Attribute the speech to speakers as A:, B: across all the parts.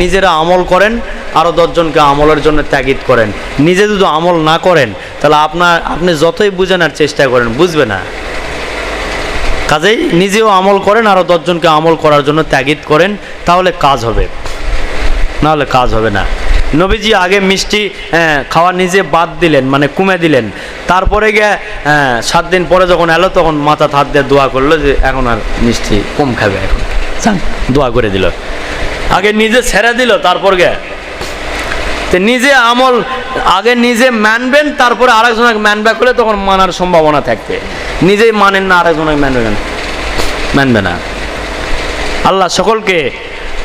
A: নিজেরা আমল করেন আরও দশজনকে আমলের জন্য ত্যাগিত করেন। নিজে যদি আমল না করেন তাহলে আপনার আপনি যতই বুঝানোর চেষ্টা করেন বুঝবে না। কাজেই নিজেও আমল করেন আরও দশজনকে আমল করার জন্য ত্যাগিত করেন তাহলে কাজ হবে। নাহলে কাজ হবে না। নবীজি আগে মিষ্টি খাওয়া নিজে বাদ দিলেন মানে কমে দিলেন। তারপরে গিয়ে সাত দিন পরে যখন এলো তখন মাথা হাত দিয়ে দোয়া করল যে এখন আর মিষ্টি কম খাবে এখন। দোয়া করে দিল। আগে নিজে ছেড়ে দিল, তারপর গে। নিজে আমল, আগে নিজে মানবেন, তারপরে আরেকজনকে মানবে করলে তখন মানার সম্ভাবনা থাকবে। নিজেই মানেন না, আরেকজনকে মানবেন মানবে না। আল্লাহ সকলকে,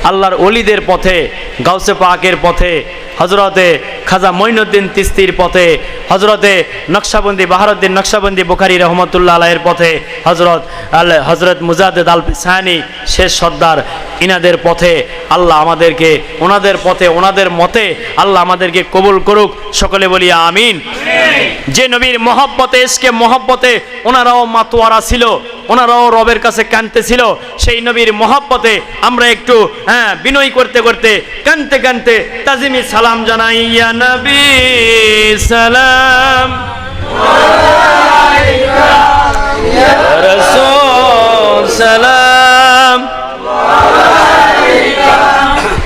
A: আল্লাহর অলিদের পথে, গাউসে পাকের পথে হজরতে খাজা মঈনুদ্দিন তিস্তির পথে হজরতে নকশাবন্দি বাহারুদ্দিন নকশাবন্দি বুখারি রহমতুল্লাহ আলাহের পথে হজরত আল হজরত মুজাদ্দেদ আল সাহানি শেষ সর্দার ইনাদের পথে আল্লাহ আমাদেরকে ওনাদের পথে ওনাদের মতে আল্লাহ আমাদেরকে কবুল করুক। সকলে বলি আমিন। যে নবীর মহব্বতে এসকে মহব্বতে ওনারাও মাতোয়ারা ছিল। ওনারাও রবের কাছে কানতে ছিল সেই নবীর মহব্বতে আমরা একটু হ্যাঁ বিনয় করতে করতে কানতে কানতে তাজিমি সালাম জানাই, ইয়া নবী, সালাম সালাম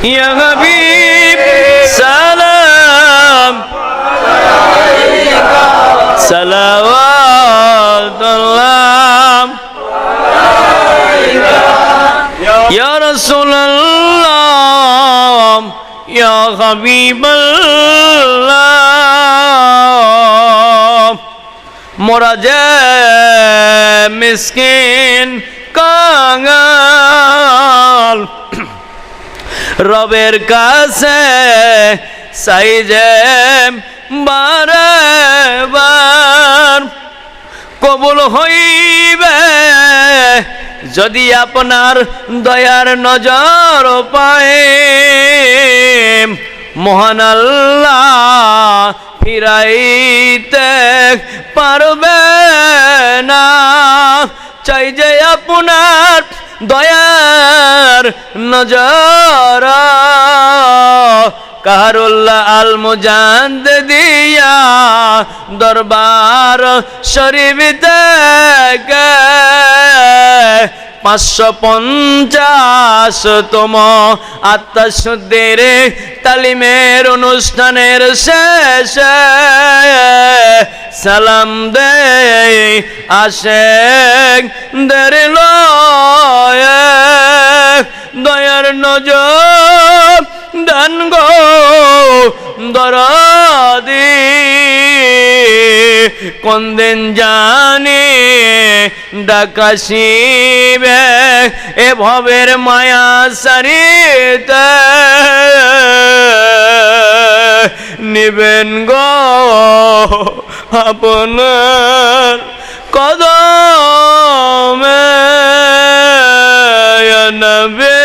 A: ইয়া সালাম সালাওয়াতুল্লাহ ইয়া রাসূলুল্লাহ মোরা যে মিসকিন কাঙাল রবের কাছে সাই যে বারে বার কবুল হইবে যদি আপনার দয়ার নজর পায়, মহান আল্লাহ ফিরাইতে পারবে না। চাই যে আপনার দয়ার নজর, কাহারুল্লাহ আল মুজান্দ দিয়া দরবার শরীফ পাঁচশো পঞ্চাশতম আত্মশুদ্ধির তালিমের অনুষ্ঠানের শেষে সালাম দে আসে দের দয়ার নজর দান গো, দরদি কোনদিন জানি ডাকাশিবে এ ভবের মায়া সারিতে। নিবেন গো আপনার কদমে নবী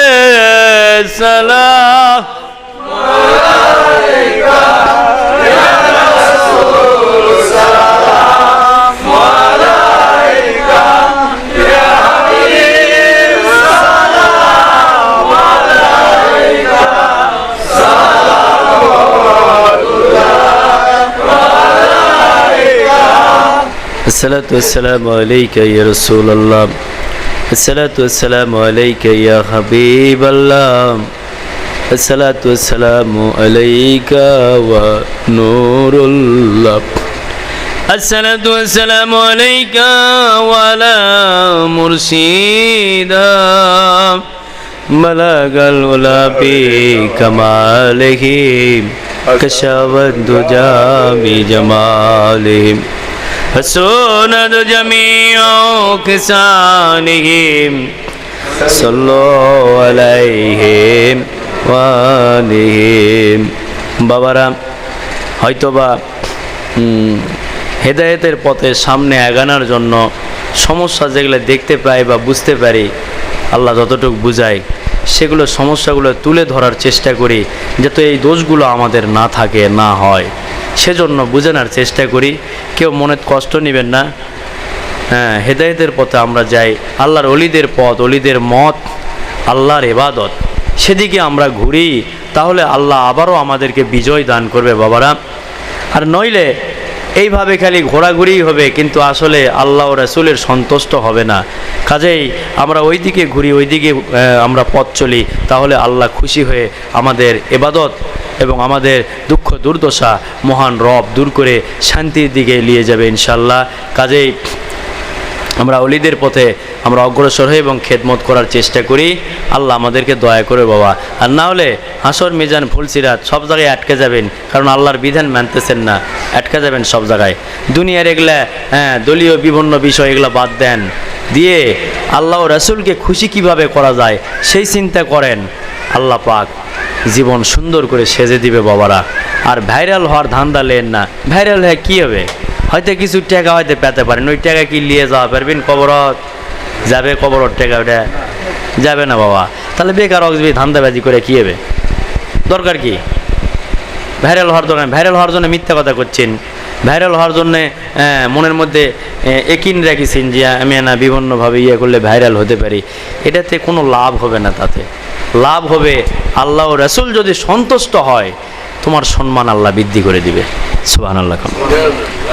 A: الصلاة والسلام عليك يا رسول الله. الصلاة والسلام عليك يا حبيب الله. الصلاة والسلام عليك ونور الله. الصلاة والسلام عليك وعلى مرشدا بلغ الولا بكماله كشف الدجى بجماله حسنت جميع كسانهم صلوا عليهم ওয়ালিহিম বাবারা হয়তোবা উম, হেদায়েতের পথে সামনে এগানোর জন্য সমস্যা যেগুলো দেখতে পাই বা বুঝতে পারি আল্লাহ যতটুকু বুঝায় সেগুলো সমস্যাগুলো তুলে ধরার চেষ্টা করি যাতে এই দোষগুলো আমাদের না থাকে না হয় সেজন্য বুঝানোর চেষ্টা করি। কেউ মনে কষ্ট নেবেন না। হ্যাঁ হেদায়তের পথে আমরা যাই। আল্লাহর অলিদের পথ, অলিদের মত, আল্লাহর এবাদত সেদিকে আমরা ঘুরি, তাহলে আল্লাহ আবারও আমাদেরকে বিজয় দান করবে বাবারা। আর নইলে এইভাবে খালি ঘোরাঘুরি হবে, কিন্তু আসলে আল্লাহ রাসুলের সন্তুষ্ট হবে না। কাজেই আমরা ওই দিকে ঘুরি ওই দিকে আমরা পথ চলি, তাহলে আল্লাহ খুশি হয়ে আমাদের এবাদত এবং আমাদের দুঃখ দুর্দশা মহান রব দূর করে শান্তির দিকে নিয়ে যাবে ইনশাল্লাহ কাজেই আমরা অলিদের পথে আমরা অগ্রসর হই এবং খেদমত করার চেষ্টা করি। আল্লাহ আমাদেরকে দয়া করে বাবা। আর না হলে হাসর, মিজান ফুলসিরাত সব জায়গায় আটকে যাবেন, কারণ আল্লাহর বিধান মানতেছেন না। আটকে যাবেন সব জায়গায়। দুনিয়ার এগুলা হ্যাঁ দলীয় বিভিন্ন বিষয় এগুলো বাদ দেন। দিয়ে আল্লাহ রাসুলকে খুশি কীভাবে করা যায়, সেই চিন্তা করেন। আল্লাহ পাক জীবন সুন্দর করে সেজে দিবে বাবারা। আর ভাইরাল হওয়ার ধান্দা লেন না। ভাইরাল হয়ে কী হবে? হয়তো কিছু টাকা হয়তো পেতে পারেন। ওই টাকা কি নিয়ে যাওয়া পারবেন? কবরত? যাবে কবরত টাকা ওটা? যাবে না বাবা। তাহলে বেকার অগজবি ধান্দাবাজি করে কী হবে? দরকার কি? ভাইরাল হওয়ার দরকার ভাইরাল হওয়ার জন্য মিথ্যা কথা করছেন। ভাইরাল হওয়ার জন্যে মনের মধ্যে একিন রাখিছেন যে, আমি না বিভিন্নভাবে ইয়ে করলে ভাইরাল হতে পারি। এটাতে কোনো লাভ হবে না তাতে। লাভ হবে আল্লাহ রাসূল যদি সন্তুষ্ট হয় তোমার সম্মান আল্লাহ বৃদ্ধি করে দিবে। সুবাহ আল্লাহ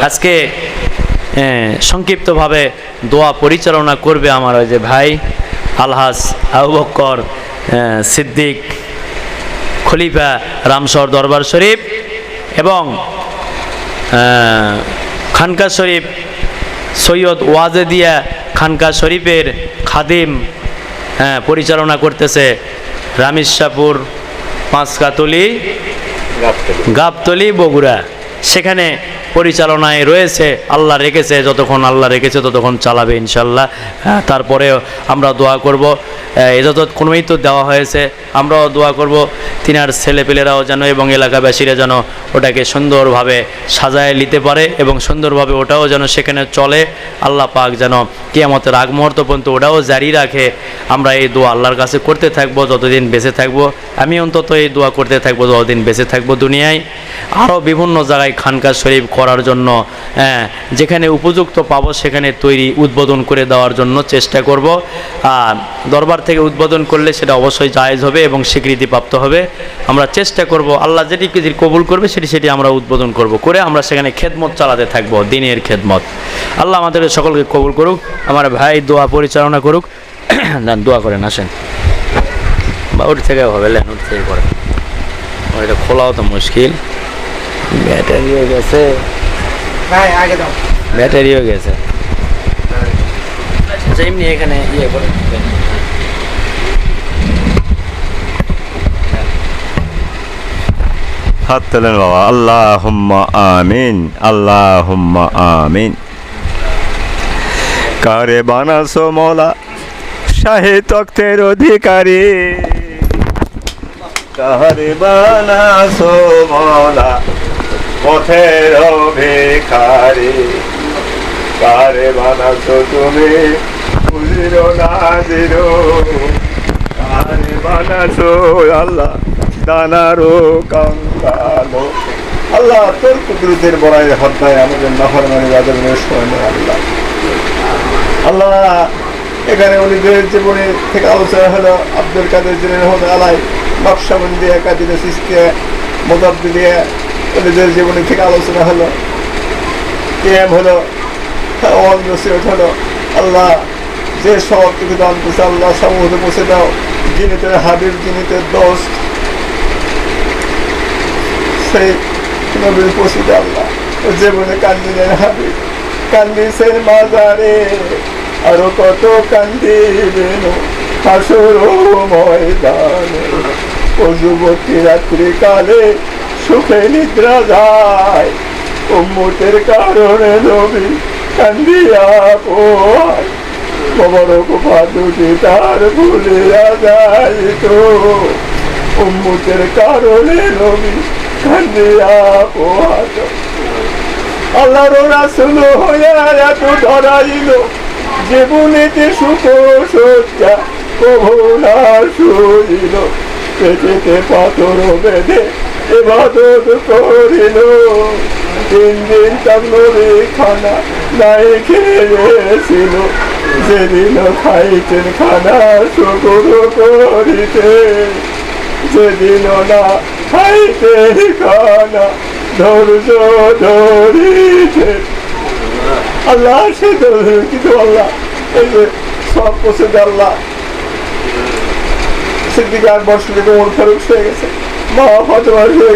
A: আজকে সংক্ষিপ্তভাবে দোয়া পরিচালনা করবে আমার ওই যে ভাই আলহাস আবু সিদ্দিক, খলিফা রামসর দরবার শরীফ এবং খানকা শরীফ, সৈয়দ ওয়াজেদিয়া খানকা শরীফের খাদিম পরিচালনা করতেছে রামেশাপুর পাঁচকাতলি। গাবতলি। বগুড়া। সেখানে পরিচালনায় রয়েছে আল্লাহ রেখেছে যতক্ষণ আল্লাহ রেখেছে ততক্ষণ চালাবে ইনশাল্লাহ হ্যাঁ, তারপরে আমরা দোয়া করব। এযত কোনোই তো দেওয়া হয়েছে আমরাও দোয়া করব তিনার ছেলেপেলেরাও যেন এবং এলাকাবাসীরা যেন ওটাকে সুন্দরভাবে সাজায় নিতে পারে এবং সুন্দরভাবে ওটাও যেন সেখানে চলে। আল্লাহ পাক যেন কিয়ামতের আগ মুহূর্ত পর্যন্ত ওটাও জারি রাখে। আমরা এই দোয়া আল্লাহর কাছে করতে থাকব যতদিন বেঁচে থাকব। আমি অন্তত এই দোয়া করতে থাকব যতদিন বেঁচে থাকব দুনিয়ায়। আরও বিভিন্ন জায়গায় খানকা শরীফ করার জন্য হ্যাঁ, যেখানে উপযুক্ত পাবো সেখানে তৈরি উদ্বোধন করে দেওয়ার জন্য চেষ্টা করব। আর দরবার থেকে উদ্বোধন করলে সেটা অবশ্যই জায়েজ হবে এবং স্বীকৃতিপ্রাপ্ত হবে। আমরা চেষ্টা করব আল্লাহ যেটি কবুল করবে সেটি সেটি আমরা উদ্বোধন করব করে আমরা সেখানে খেদমত চালাতে থাকব দিনের খেদমত। আল্লাহ আমাদের সকলকে কবুল করুক আমার ভাই দোয়া পরিচালনা করুক। দোয়া করেন আসেন। বা ওর থেকে হবে লেন ওর থেকে করেন। ওইটা খোলাও তো মুশকিল। ব্যাটারিও গেছে।
B: ভাই আগে দাও।
A: ব্যাটারিও গেছে। আচ্ছা এমনি এখানে ইয়ে করে
C: হাত তোলেন বাবা। আল্লাহ আমিন আল্লাহ আমিন। কারে বানাসো মলা? শাহে তক্তের অধিকারী। কারে বানাসো মলা? পথের ভিখারি কারে বানাসো তুমি? বুঝিরো না দিরো কারে বানাসো আল্লাহ, দানারো কাঙ্গালো আল্লাহ, তোর কুদরতের বড়াই হত্যায় আমাদের নাফরমানি বাজার সময় নেই আল্লাহ। আল্লাহ, এখানে উনিদের জীবনে থেকে আলোচনা হলো। আব্দুল কাদের জিনের রহমত আলাই নকশাবন্দি একাদিন সিস্তে মোদাব্দি উনিদের জীবনী থেকে আলোচনা হলো কেম হলো ওয়াল হলো। আল্লাহ যে সব কিছু দান করছে, আল্লাহ সমুদ্র পৌঁছে দাও জিনিতের হাবিব জিনিতের দোস্ত, সেই নবীর পৌঁছে দাও আল্লাহ জীবনে কান্দিলেন হাবিব কান্দিছেন মাজারে। আরও কত কান্দিবেন হাসর ময়দানে। ও যুবতী রাত্রি কালে সুখে নিদ্রা যায়। উম্মতের কারণে নবী কান্দিয়া পোয় মোবারক দুটি তার ভুলিয়া যাইত উম্মতের কারণে নবী কান্দিয়া পোহাত আল্লাহর রাসুল হইয়া এত ধরাইল। জীবনেতে সুখ সজ্জা কভুনা শুইল পেটেতে পাথর বেঁধে এবাদত করিল তিন দিন তার নবী খানা নাই খেয়েছিল যেদিন খাইতেন খানা শুকুর করিতে যে দিল না খাইতে খানা ধৈর্য ধরিছে আল্লাহ সে ধৈর্য কিন্তু আল্লাহ এই যে সব পৌঁছে আল্লাহ সিদ্দিক আকবর শরীফ ওমর ফারুক হয়ে গেছে মা ফাতেমা হয়ে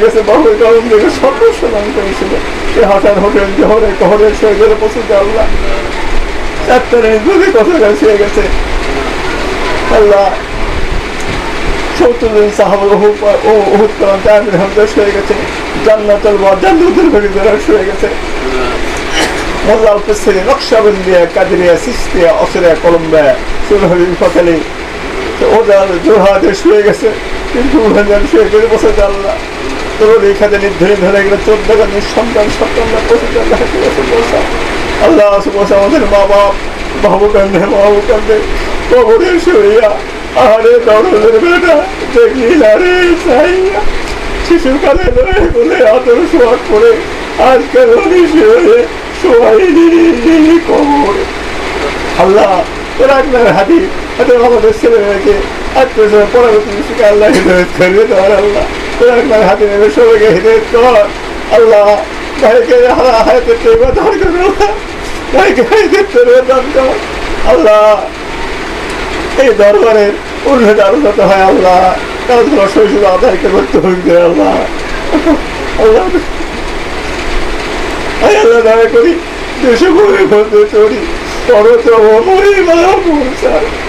C: ও হয়ে গেছে। জান্নাতুল বা জান্নাতুল হরিদারা হয়ে গেছে। মোল্লা আলফেসেরি নকশাবন্দিয়া, কাদিরিয়া সিস্তিয়া অসরিয়া কলম্বিয়া সুরহরিন ফতালি ওদের জোহা দেশ হয়ে গেছে। করে বসে আল্লাহ তোর এখানে নির্ধারণ ধরে গেলে, চোদ্দ গান সন্তান সন্তানরা বসে আল্লাহ আল্লাহ আসে বসে আমাদের মা বাপ, বাবু কান্দে বাবু কান্দে কবরে শুইয়া আরে দরদের বেটা, দেখলি না রে সাইয়া। শিশুকালে ধরে বলে, আদর সোয়াগ করে আজকাল শুয়ে শোয়াই দিলি কবরে। আল্লাহ, তোর আপনার হাতে আমাদের ছেলে মেয়েকে আত্মীয় পরবর্তী শিখে আল্লাহ হৃদয়ত করবে, তোমার আল্লাহ। তোর হাতে সবাইকে কর। আল্লাহ ভাইকে হাতে টেবা দান করো আল্লাহ। ভাইকে তোর দান কর। আল্লাহ, এই দরবারের উন্নতি আলোচনা হয়, আল্লাহ। কাজগুলো শৈশব আদায়কে করতে হবে আল্লাহ। আল্লাহ আল্লাহ, দয়া করি, দেশে ঘুরে ঘুরতে চড়ি পরত মহিমা মুসার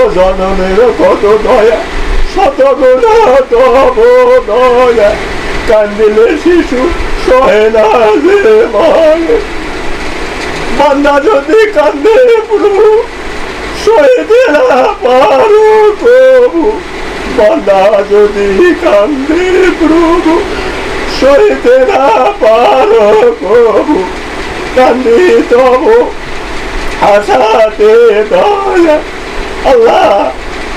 C: ও জনমের কত দয়া শত তব দয়া কান্দিলে শিশু সহে না যে বান্দা যদি কান্দে প্রভু সইতে না পারো প্রভু। বান্দা যদি কান্দে প্রভু সইতে না পারো প্রভু। কান্দি তবু আশাতে দয়া। আল্লাহ,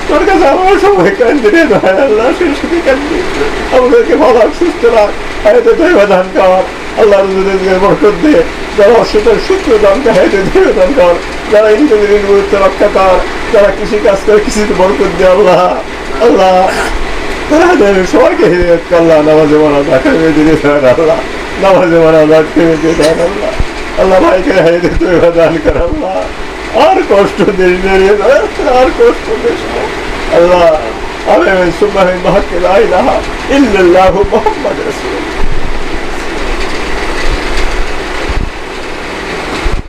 C: তোর কাছে আমার সবাই কান্দি রে দয়া আল্লাহ শিশুকে কান্দি। আমাদেরকে ভালো সুস্থ রাখ। হয়তো দৈব দান কর। আল্লাহ বরকত দে। যারা অসুখের সূত্র দান কর। হয়তো দৈব দান কর। যারা ইন্দ্রিয়ের গুরুত্ব রক্ষা কর। যারা কৃষি কাজ করে কৃষিতে বরকত দে, আল্লাহ। আল্লাহ সবাইকে হিদায়ত কর। আল্লাহ, নামাজে মারা দাখলে দিনে আল্লাহ। নামাজে মারা দিয়ে আল্লাহ। আল্লাহ, ভাইকে হাইতে তুই দান কর, আল্লাহ। আর কষ্ট দিস না রে আর কষ্ট দিস না। আল্লাহ, আমি সুবাহ মাহকে লা ইলাহা ইল্লাল্লাহু মুহাম্মাদ